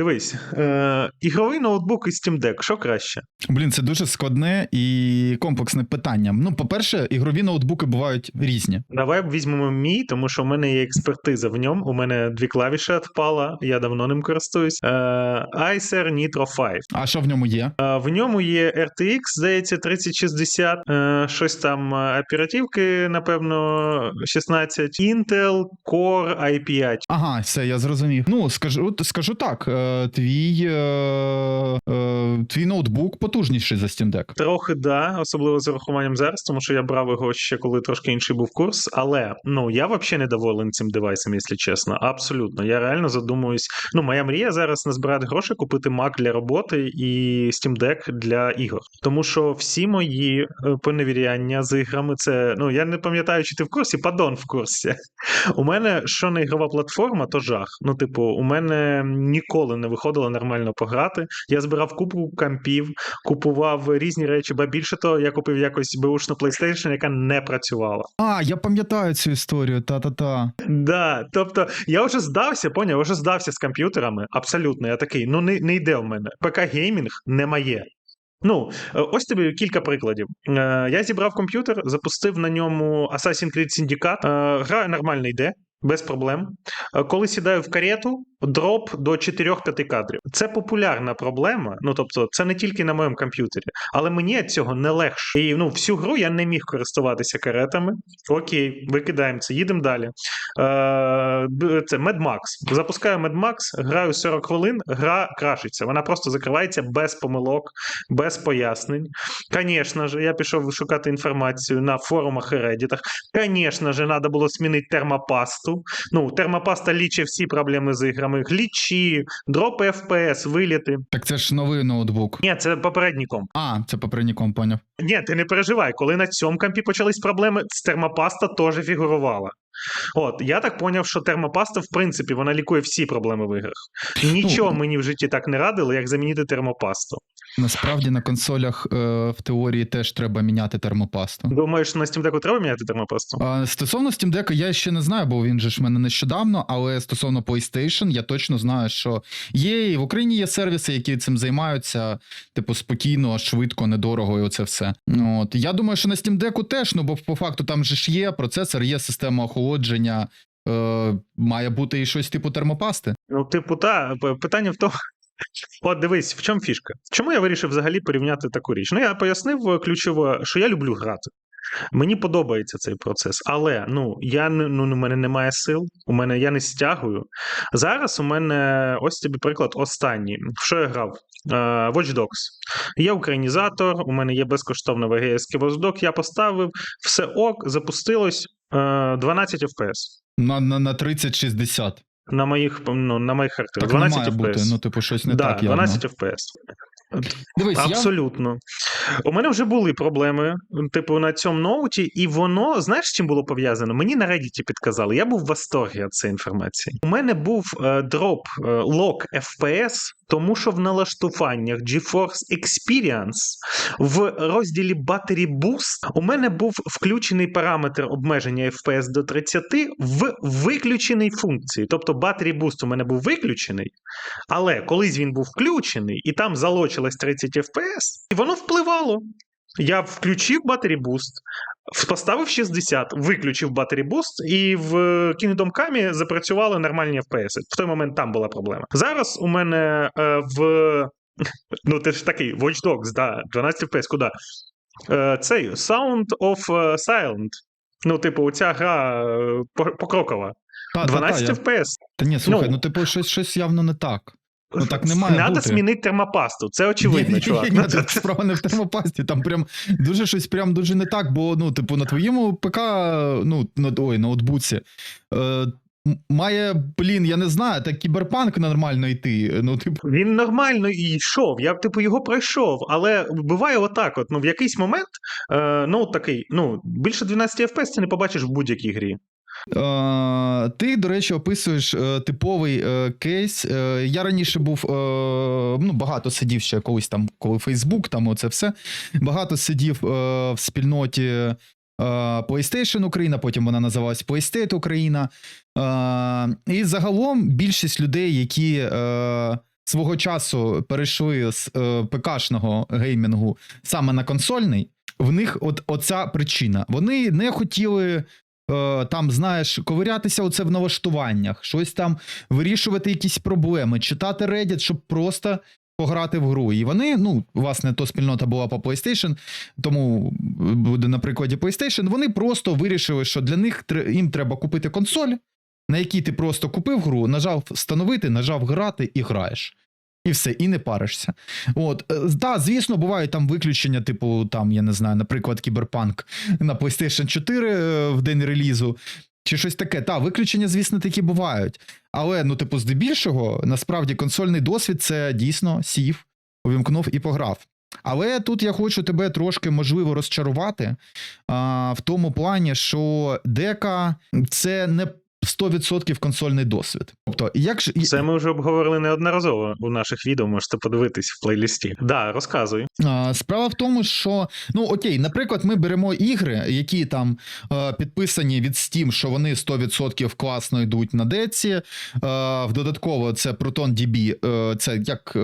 Дивись, е, ігровий ноутбук і Steam Deck, що краще? Блін, це дуже складне і комплексне питання. Ну, по-перше, ігрові ноутбуки бувають різні. Давай візьмемо мій, тому що в мене є експертиза в ньому. У мене дві клавіші відпала, я давно ним користуюсь. Е, Acer Nitro 5. А що в ньому є? Е, В ньому є RTX, здається, 3060, е, щось там е, оперативки, напевно, 16, Intel Core i5. Ага, все, я зрозумів. Ну, скажу, скажу так: е, твій, е, е, твій ноутбук потужніший за Steam Deck. Трохи да, особливо з урахуванням зараз, тому що я брав його ще коли трошки інший був курс. Але ну я взагалі не доволен цим девайсом, якщо чесно. Абсолютно. Я реально задумуюсь. Ну, моя мрія зараз назбирати гроші, купити Mac для роботи і Steam Deck для ігор. Тому що всі мої е, поневіряння з іграми це. Ну я не пам'ятаю, чи ти в курсі, падон в курсі. У мене що не ігрова платформа, то жах. Ну, типу, у мене ніколи не виходило нормально пограти. Я збирав купу кампів, купував різні речі, ба більше того, я купив якось беушну PlayStation, яка не працювала. А, я пам'ятаю цю історію, та-та-та. Да, тобто я вже здався, поняв, я вже здався з комп'ютерами. Абсолютно, я такий, ну не, не йде в мене. ПК геймінг не моє. Ну, е, ось тобі кілька прикладів. Е, Я зібрав комп'ютер, запустив на ньому Assassin's Creed Syndicate. Е, Гра нормально йде. Без проблем. Е, Коли сідаю в карету, дроп до 4-5 кадрів. Це популярна проблема. Ну тобто, це не тільки на моєму комп'ютері, але мені від цього не легше. І ну, всю гру я не міг користуватися каретами. Окей, викидаємо це, їдемо далі. Е, Це Max. Запускаю Max, граю 40 хвилин, гра крашиться. Вона просто закривається без помилок, без пояснень. Звісно ж, я пішов шукати інформацію на форумах і реддітах. Звісно ж, треба було змінити термопасту. Ну, термопаста лічить всі проблеми з іграми. Глічі, дропи FPS, виліти. Так це ж новий ноутбук. Ні, це попередній комп. А, це попередній комп, поняв. Ні, ти не переживай, коли на цьому компі почались проблеми, термопаста теж фігурувала. От, я так поняв, що термопаста, в принципі, вона лікує всі проблеми в іграх. Нічого мені в житті так не радили, як замінити термопасту. Насправді на консолях е, в теорії теж треба міняти термопасту. Думаєш, на Steam Deck треба міняти термопасту? А, стосовно Steam Deck я ще не знаю, бо він же ж в мене нещодавно, але стосовно PlayStation, я точно знаю, що є і в Україні є сервіси, які цим займаються, типу, спокійно, швидко, недорого, і оце все. От я думаю, що на Steam Deck теж, ну бо по факту там же ж є процесор, є система охолодження. Е, має бути і щось типу термопасти. Ну, типу, та питання в тому. От дивись, в чому фішка? Чому я вирішив взагалі порівняти таку річ? Ну, я пояснив е, ключово, що я люблю грати. Мені подобається цей процес, але ну я ну у мене немає сил, у мене я не стягую. Зараз у мене ось тобі приклад останній. В що я грав? Е, Watch Dogs. Є українізатор, у мене є безкоштовна VGS Watch Dogs, я поставив, все ок, запустилось 12 FPS. На, на, на 30-60. На моїх ну, на моїх характерах. Так не 12 має FPS. бути. Ну, типу, щось не да, так. явно. 12 FPS. Дивись, я... Абсолютно. У мене вже були проблеми, типу, на цьому ноуті, і воно, знаєш, з чим було пов'язано? Мені на Reddit підказали. Я був в восторгі від цієї інформації. У мене був е, дроп е, лок FPS, тому що в налаштуваннях GeForce Experience в розділі Battery Boost у мене був включений параметр обмеження FPS до 30 в виключеній функції. Тобто Battery Boost у мене був виключений, але колись він був включений, і там залочилось 30 FPS, і воно впливало. Я включив Battery Boost, поставив 60, виключив Battery Boost, і в Kingdom Come запрацювали нормальні FPS. В той момент там була проблема. Зараз у мене е, в. Ну, ти ж такий Watch Dogs, да, 12 FPS, куди? Е, цей Sound of е, Silent. Ну, типу, оця гра е, по- покрокова. Та, та, та, 12 я... Та ні, слухай, Ну. ну, типу, щось, щось явно не так. Ну, так не має Надо бути. змінити термопасту, це очевидно, Ні, чувак. Ні, ні, тут справа не в термопасті, там прям дуже щось прям дуже не так, бо ну, типу, на твоєму ПК, ну, на, ой, ноутбуці. Е, Має, блін, я не знаю, так кіберпанк нормально йти. Ну, типу, Він нормально і йшов. Я типу його пройшов, але буває отак: от ну в якийсь момент, е, ну такий, ну більше 12 FPS ти не побачиш в будь-якій грі. Е, ти, до речі, описуєш е, типовий е, кейс. Я раніше був ну, багато сидів ще колись там, коли Фейсбук, там оце все. Багато сидів в спільноті PlayStation Україна, потім вона називалась PlayState Україна. І загалом більшість людей, які. Свого часу перейшли з ПКшного геймінгу саме на консольний, в них от оця причина. Вони не хотіли. Е, Там, знаєш, ковирятися оце в налаштуваннях, щось там вирішувати якісь проблеми, читати Reddit, щоб просто пограти в гру. І вони, ну, власне, то спільнота була по PlayStation, тому буде на прикладі PlayStation. Вони просто вирішили, що для них їм треба купити консоль, на якій ти просто купив гру, нажав встановити, нажав грати і граєш. І все, і не паришся. От, е, да, звісно, бувають там виключення, типу, там, я не знаю, наприклад, Кіберпанк на PlayStation 4 е, в день релізу, чи щось таке. Та, виключення, звісно, такі бувають. Але, ну, типу, здебільшого, насправді, консольний досвід це дійсно сів, увімкнув і пограв. Але тут я хочу тебе трошки можливо розчарувати а, в тому плані, що дека це не 100% консольний досвід. Тобто, як ж Це ми вже обговорили неодноразово у наших відео, можете подивитись в плейлісті. Да, розказуй. Справа в тому, що ну окей, наприклад, ми беремо ігри, які там е, підписані від Steam, що вони 100% класно йдуть на деці. Е, в додатково це ProtonDB, е, це як.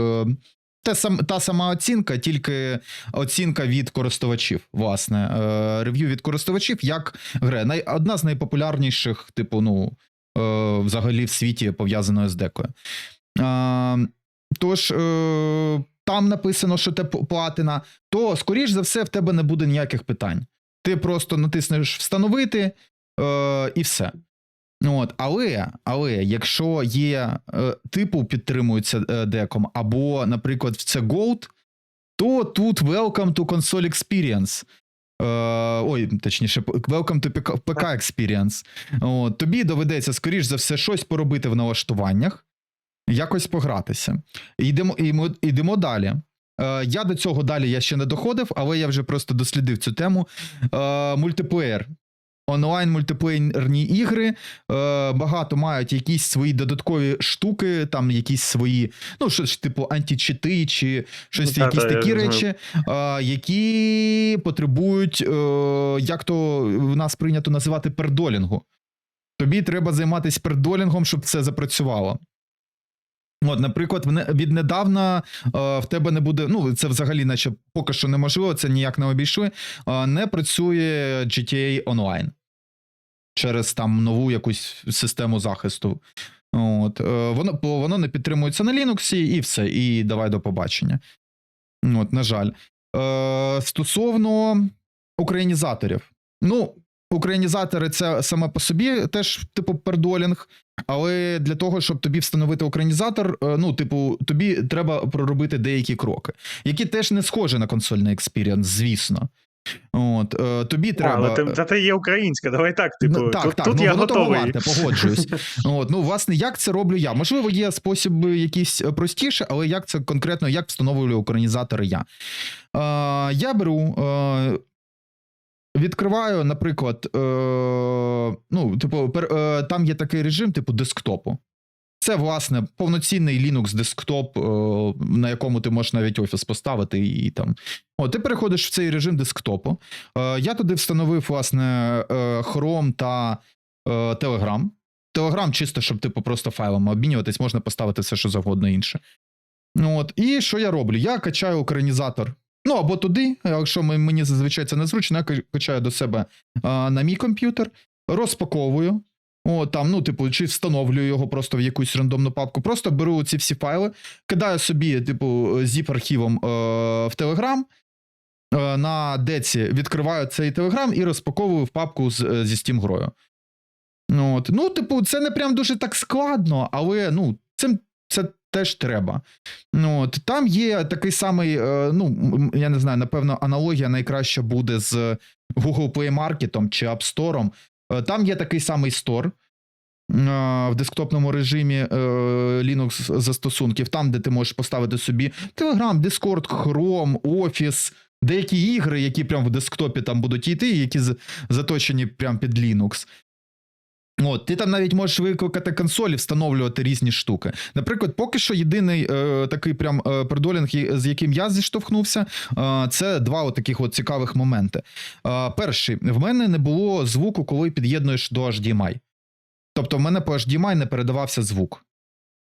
Е, та, сам, та сама оцінка, тільки оцінка від користувачів, власне, е, рев'ю від користувачів, як гре. Най, одна з найпопулярніших, типу, ну, е, взагалі в світі пов'язаною з декою. Е, тож, е, там написано, що це платина, то, скоріш за все, в тебе не буде ніяких питань. Ти просто натиснеш встановити е, і все. От, але, але якщо є е, типу підтримується е, деком, або, наприклад, це Gold, то тут Welcome to Console Experience. Е, ой, точніше, Welcome to PK Experience. От, тобі доведеться, скоріш за все, щось поробити в налаштуваннях, якось погратися. Йдемо, йдемо, йдемо далі. Е, я до цього далі я ще не доходив, але я вже просто дослідив цю тему. Е, мультиплеєр. Онлайн мультиплеєрні ігри е, багато мають якісь свої додаткові штуки, там якісь свої, ну щось типу античити чи щось, Ну, та, якісь та, такі речі, е, які потребують, е, як то в нас прийнято називати пердолінгу. Тобі треба займатися пердолінгом, щоб це запрацювало. От, наприклад, віднедавна е, в тебе не буде. Ну, це взагалі, наче поки що неможливо, це ніяк не обійшли. Е, не працює GTA Online через там нову якусь систему захисту. От, е, воно, воно не підтримується на Linux, і все, і давай до побачення. От, на жаль. Е, стосовно українізаторів. Ну, українізатори це саме по собі теж, типу, пердолінг. Але для того, щоб тобі встановити українізатор, е, ну, типу, тобі треба проробити деякі кроки, які теж не схожі на консольний експірієнс, звісно. От, е, тобі треба. А, але ти, та ти є українська, давай так, типу, Ну, так, тут, так, тут ну, я воно того варте, погоджуюсь. От, ну, власне, як це роблю я? Можливо, є спосіби якісь е, простіші, але як це конкретно, як встановлюю українізатори я? Е, я беру. Е, Відкриваю, наприклад, е, ну, типу, пер, е, там є такий режим, типу десктопу. Це, власне, повноцінний Linux десктоп, е, на якому ти можеш навіть офіс поставити і там. О, ти переходиш в цей режим десктопу. Е, я туди встановив, власне, е, Chrome та Telegram. Telegram чисто, щоб типу просто файлами обмінюватись, можна поставити все, що завгодно інше. Ну, От. І що я роблю? Я качаю українізатор. Ну, або туди, якщо мені зазвичай це незручно, я качаю до себе на мій комп'ютер, розпаковую. О, там, ну, типу, чи встановлюю його просто в якусь рандомну папку. Просто беру ці всі файли, кидаю собі, типу, zip архівом е, в Telegram. е, На деці відкриваю цей Telegram і розпаковую в папку з, е, зі Steam грою. Ну, От. Ну, типу, це не прям дуже так складно, але ну, цим це теж треба. Ну, от. Там є такий самий, е, ну, я не знаю, напевно, аналогія найкраща буде з Google Play Market чи App Store. Е, Там є такий самий стор. е, В десктопному режимі е, Linux застосунків, там, де ти можеш поставити собі Telegram, Discord, Chrome, Office, деякі ігри, які прям в десктопі там будуть йти, які заточені прямо під Linux. От, ти там навіть можеш викликати консолі, встановлювати різні штуки. Наприклад, поки що єдиний е, такий прям е, пердолінг, з яким я зіштовхнувся, е, це два от таких от цікавих моменти. Е, перший, в мене не було звуку, коли під'єднуєш до HDMI. Тобто, в мене по HDMI не передавався звук.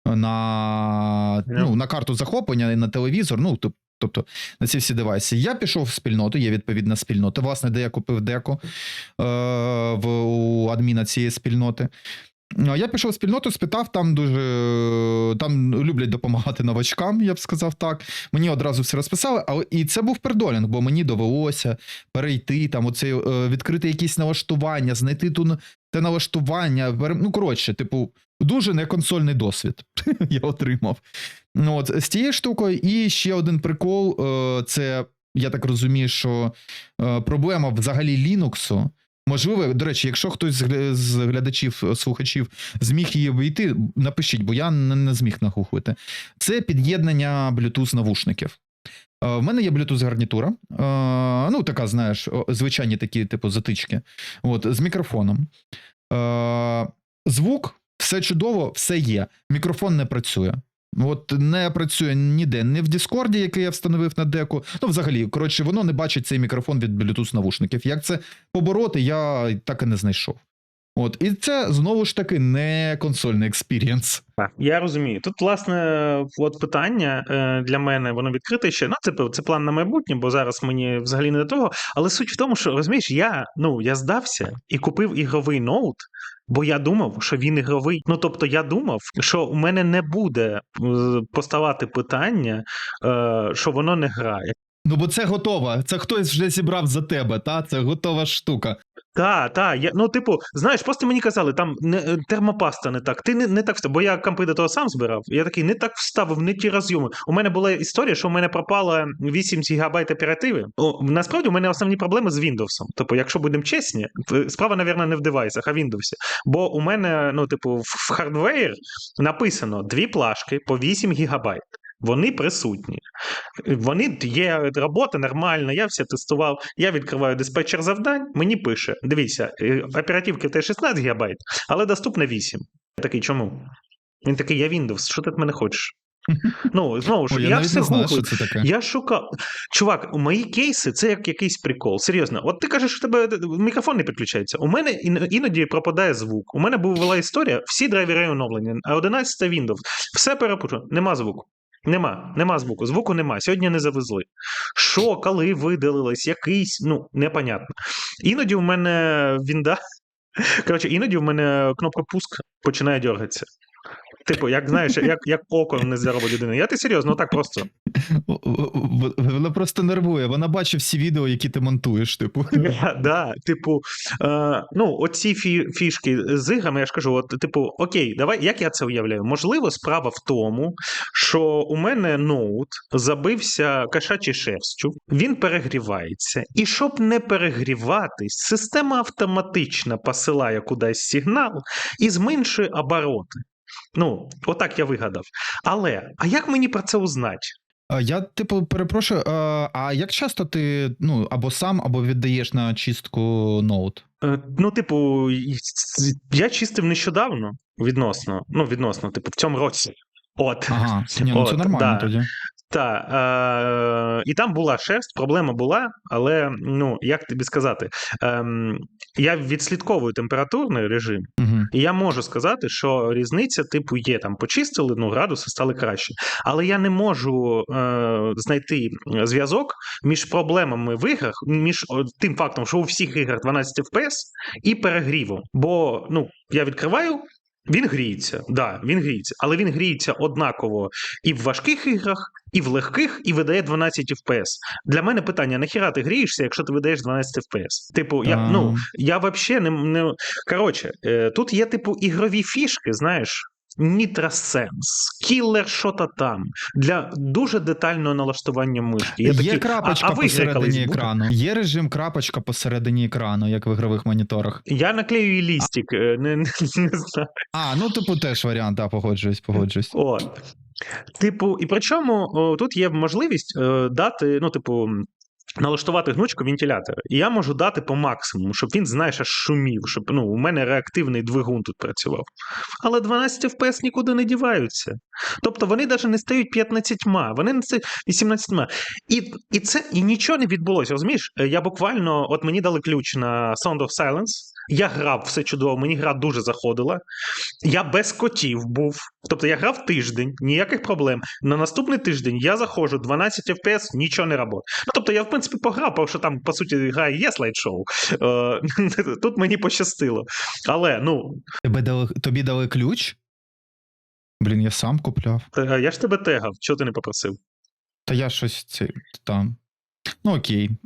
на, ну, на карту захоплення і на телевізор. Ну, тоб- тобто на ці всі девайси. Я пішов в спільноту, є відповідна спільнота. Власне, де я купив деко е, в, у адміна цієї спільноти. Я пішов в спільноту, спитав, там дуже там люблять допомагати новачкам, я б сказав так. Мені одразу все розписали, але і це був пердолінг, бо мені довелося перейти, там оце, е, відкрити якісь налаштування, знайти ту те налаштування. Ну, коротше, типу, дуже неконсольний досвід я отримав. Ну, от, з тією штукою, і ще один прикол: е, це я так розумію, що е, проблема взагалі Linux. Можливо, до речі, якщо хтось з глядачів, е, слухачів зміг її обійти, напишіть, бо я не, зміг нагухувати. Це під'єднання Bluetooth навушників. В мене є Bluetooth гарнітура. Ну, така, знаєш, звичайні такі, типу, затички. От, з мікрофоном. Звук, все чудово, все є. Мікрофон не працює. От не працює ніде, не в Діскорді, який я встановив на деку. Ну, взагалі, коротше, воно не бачить цей мікрофон від Bluetooth навушників. Як це побороти, я так і не знайшов. От, і це знову ж таки не консольний експірієнс. Я розумію. Тут, власне, от питання е, для мене, воно відкрите ще. Ну, це, це план на майбутнє, бо зараз мені взагалі не до того. Але суть в тому, що розумієш, я, ну, я здався і купив ігровий ноут, бо я думав, що він ігровий. Ну, тобто, я думав, що у мене не буде е, поставати питання, е, що воно не грає. Ну, бо це готово. Це хтось вже зібрав за тебе, та? Це готова штука. Та, та, я, ну, типу, знаєш, просто мені казали, там не, е, термопаста не так. Ти не, не так вставив, бо я компи до того сам збирав. Я такий не так вставив, не ті розйоми. У мене була історія, що у мене пропало 8 ГБ оперативи. О, насправді у мене основні проблеми з Windows. Тобто, якщо будемо чесні, справа, напевно, не в девайсах, а в Windows. Бо у мене, ну, типу, в хардвеєр написано дві плашки по 8 ГБ. Вони присутні. Вони є робота нормальна, я все тестував. Я відкриваю диспетчер завдань, мені пише: дивіться, е, оперативки в тебе 16 ГБ, але доступно 8. Я такий, чому? Він такий, я Windows, що ти від мене хочеш? Ну, знову ж, Ой, я, я все гуглив. це. Я шукав. Чувак, мої кейси це як якийсь прикол. Серйозно, от ти кажеш, що тебе мікрофон не підключається. У мене іноді пропадає звук. У мене була історія, всі драйвери оновлені, а 11 Windows. Все перепутано, нема звуку. Нема, нема звуку. Звуку нема. Сьогодні не завезли. Що, коли видалилось, якийсь, ну, непонятно. Іноді в мене вінда. Коротше, іноді в мене кнопка пуск починає дергатися. Типу, як знаєш, як, як око нездорова людина. Я ти серйозно, так просто. Вона просто нервує. Вона бачить всі відео, які ти монтуєш, типу. Да, да, типу, е, ну, оці фі, фішки з іграми, я ж кажу, от, типу, окей, давай, як я це уявляю? Можливо, справа в тому, що у мене ноут забився кошачий шерстю, він перегрівається. І щоб не перегріватись, система автоматично посилає кудись сигнал і зменшує обороти. Ну, отак я вигадав. Але, а як мені про це узнати? Я, типу, перепрошую, а, як часто ти ну, або сам, або віддаєш на чистку ноут? Е, Ну, типу, я чистив нещодавно відносно. Ну, відносно, типу, в цьому році. От. Ага, ні, ну це От, нормально да. тоді. Та, е, і там була шерсть, проблема була, але ну, як тобі сказати, ем, я відслідковую температурний режим, Угу. і я можу сказати, що різниця, типу, є там почистили, ну, градуси стали краще. Але я не можу е, знайти зв'язок між проблемами в іграх, між о, тим фактом, що у всіх іграх 12 FPS, і перегрівом. Бо ну, я відкриваю. Він гріється, да, він гріється, але він гріється однаково і в важких іграх, і в легких, і видає 12 FPS. Для мене питання: нахіра ти грієшся, якщо ти видаєш 12 FPS? Типу, я, ну, я взагалі не, не. Коротше, е, тут є, типу, ігрові фішки, знаєш. Нітрасенс, кілер, що то там для дуже детального налаштування мишки. Я Є такий, крапочка а, а посередині екрану. Є режим крапочка посередині екрану, як в ігрових моніторах. Я наклею і лістик, е, не, не, не знаю. А, ну, типу, теж варіант, да, погоджуюсь, погоджуюсь. От. Типу, і причому о, тут є можливість е, дати, ну, типу, налаштувати гнучку вентилятора. І я можу дати по максимуму, щоб він, знаєш, аж шумів, щоб ну, у мене реактивний двигун тут працював. Але 12 FPS нікуди не діваються. Тобто вони навіть не стають 15, вони не стають 18. І, і це і нічого не відбулося. Розумієш, Е, я буквально, от мені дали ключ на Sound of Silence. Я грав все чудово, мені гра дуже заходила. Я без котів був. Тобто я грав тиждень, ніяких проблем. На наступний тиждень я заходжу, 12 FPS, нічого не працює. Ну, тобто я, в принципі, пограв, тому що там, по суті, гра і є слайд-шоу. Е, Тут мені пощастило. Але, ну, Тебе дали, тобі дали ключ? Блін, я сам купляв. та- я ж тебе тегав, чого ти не попросив? Та я щось це, там. Ну окей.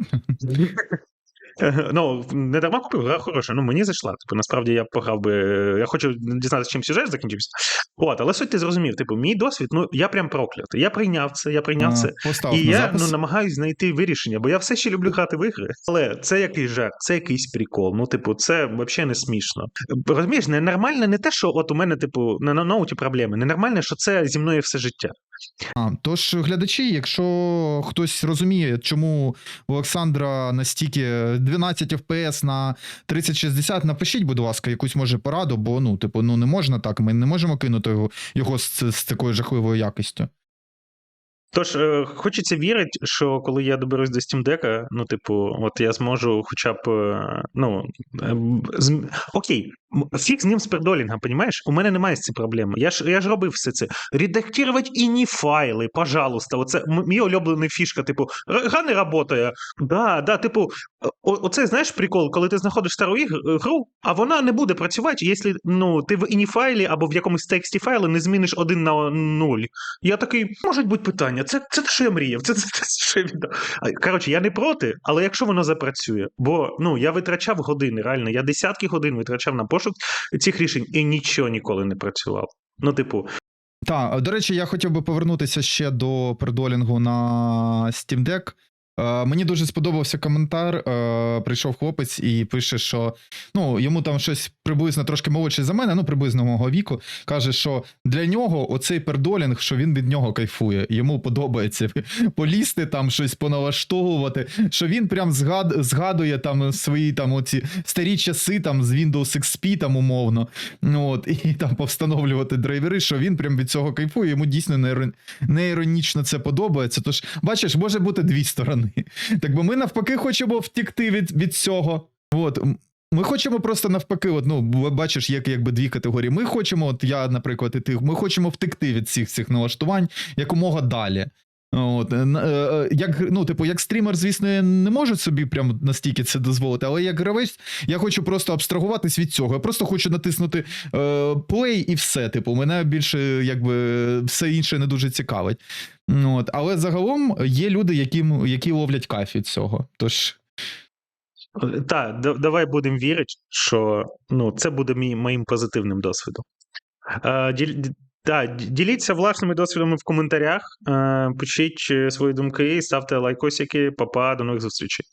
Е, Ну, не дарма купив, гра хороша. Ну, мені зайшла. Типу, насправді я пограв би. Я хочу дізнатися, чим сюжет закінчився. От, але суть ти зрозумів. Типу, мій досвід, ну я прям проклятий. Я прийняв це, я прийняв це. І я ну, намагаюсь знайти вирішення, бо я все ще люблю грати в ігри. Але це якийсь жарт, це якийсь прикол. Ну, типу, це взагалі не смішно. Розумієш, ненормальне не те, що от у мене, типу, на на ноуті проблеми. Ненормальне, що це зі мною все життя. А, тож, глядачі, якщо хтось розуміє, чому у Олександра настільки 12 FPS на 3060, напишіть, будь ласка, якусь може пораду, бо ну, типу, ну не можна так. Ми не можемо кинути його, його з, з такою жахливою якістю. Тож е, хочеться вірити, що коли я доберусь до Steam Deck, ну, типу, от я зможу хоча б. е, Ну, е, з... окей, фіг з ним з пердолінгом, понімаєш? У мене немає з цим проблеми. Я ж, я ж робив все це. Редактувати іні файли, пожалуйста. Оце мій улюблений фішка, типу, гра не працює. Да, да, типу, оце знаєш прикол, коли ти знаходиш стару гру, а вона не буде працювати, якщо ну, ти в іні файлі або в якомусь тексті файлу не зміниш один на нуль. Я такий, можуть бути питання. Це, це те, що я мріяв. Це, це, те, що я віддав. Коротше, я не проти, але якщо воно запрацює, бо ну я витрачав години, реально, я десятки годин витрачав на пошук цих рішень і нічого ніколи не працював. Ну, типу, Так, до речі, я хотів би повернутися ще до пердолінгу на Steam Deck. Е, мені дуже сподобався коментар. Е, прийшов хлопець і пише, що ну, йому там щось приблизно трошки молодший за мене, ну приблизно мого віку. Каже, що для нього оцей пердолінг, що він від нього кайфує. Йому подобається полізти, там щось поналаштовувати. Що він прям згад, згадує там свої там оці старі часи там з Windows XP, там умовно. Ну, от, і там повстановлювати драйвери, що він прям від цього кайфує, йому дійсно не, не іронічно це подобається. Тож, бачиш, може бути дві сторони. Так бо ми навпаки хочемо втікти від, від цього. От. Ми хочемо просто навпаки, от, ну, бачиш, як якби дві категорії. Ми хочемо, от я, наприклад, і ти, ми хочемо втекти від всіх цих налаштувань якомога далі. От, е, е, е, як, ну, типу, як стрімер, звісно, я не можу собі прям настільки це дозволити, але як гравець, я хочу просто абстрагуватись від цього. Я просто хочу натиснути play і все. Типу, мене більше якби все інше не дуже цікавить. От, але загалом є люди, які, які ловлять кайф від цього. Тож. так, давай будемо вірити, що ну, це буде мій, моїм позитивним досвідом. Д- діліться власними досвідами в коментарях, е, пишіть свої думки, ставте лайкосики, папа, до нових зустрічей.